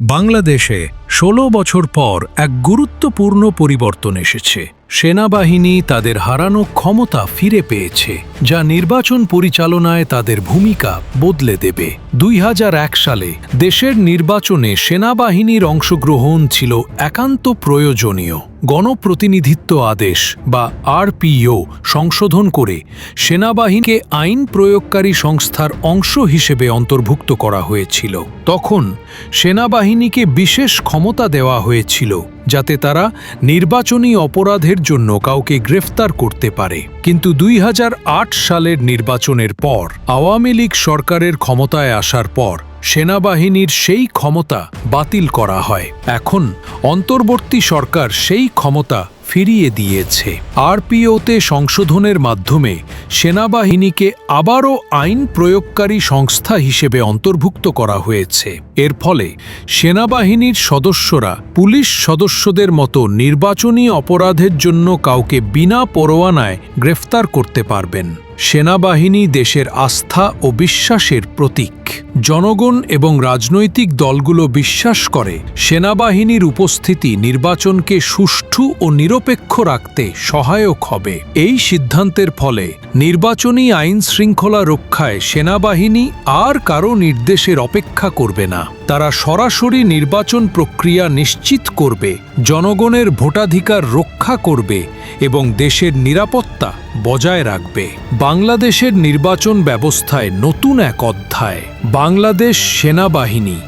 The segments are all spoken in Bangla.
বাংলাদেশে ১৬ বছর পর এক গুরুত্বপূর্ণ পরিবর্তন এসেছে। সেনাবাহিনী তাদের হারানো ক্ষমতা ফিরে পেয়েছে, যা নির্বাচন পরিচালনায় তাদের ভূমিকা বদলে দেবে। দুই হাজার এক সালে দেশের নির্বাচনে সেনাবাহিনীর অংশগ্রহণ ছিল একান্ত প্রয়োজনীয়। গণপ্রতিনিধিত্ব আদেশ বা আরপিও সংশোধন করে সেনাবাহিনীকে আইন প্রয়োগকারী সংস্থার অংশ হিসেবে অন্তর্ভুক্ত করা হয়েছিল। তখন সেনাবাহিনীকে বিশেষ ক্ষমতা দেওয়া হয়েছিল। যাতে তারা নির্বাচনী অপরাধের জন্য কাউকে গ্রেফতার করতে পারে। কিন্তু দুই হাজার আট সালের নির্বাচনের পর, আওয়ামী লীগ সরকারের ক্ষমতায় আসার পর, সেনাবাহিনীর সেই ক্ষমতা বাতিল করা হয়। এখন অন্তর্বর্তী সরকার সেই ক্ষমতা ফিরিয়ে দিয়েছে। আরপিওতে সংশোধনের মাধ্যমে সেনাবাহিনীকে আবারও আইন প্রয়োগকারী সংস্থা হিসেবে অন্তর্ভুক্ত করা হয়েছে। এর ফলে সেনাবাহিনীর সদস্যরা পুলিশ সদস্যদের মতো নির্বাচনী অপরাধের জন্য কাউকে বিনা পরোয়ানায় গ্রেফতার করতে পারবেন। সেনাবাহিনী দেশের আস্থা ও বিশ্বাসের প্রতীক। জনগণ এবং রাজনৈতিক দলগুলো বিশ্বাস করে সেনাবাহিনীর উপস্থিতি নির্বাচনকে সুষ্ঠু ও নিরপেক্ষ রাখতে সহায়ক হবে। এই সিদ্ধান্তের ফলে নির্বাচনী আইন শৃঙ্খলা রক্ষায় সেনাবাহিনী আর কারও নির্দেশের অপেক্ষা করবে না। তারা সরাসরি নির্বাচন প্রক্রিয়া নিশ্চিত করবে, জনগণের ভোটাধিকার রক্ষা করবে এবং দেশের নিরাপত্তা বজায় রাখবে। বাংলাদেশের নির্বাচন ব্যবস্থায় নতুন এক অধ্যায়, বাংলাদেশ সেনাবাহিনী,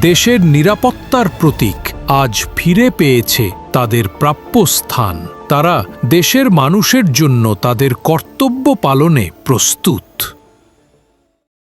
দেশের নিরাপত্তার প্রতীক, আজ ফিরে পেয়েছে তাদের প্রাপ্য স্থান। তারা দেশের মানুষের জন্য তাদের কর্তব্য পালনে প্রস্তুত।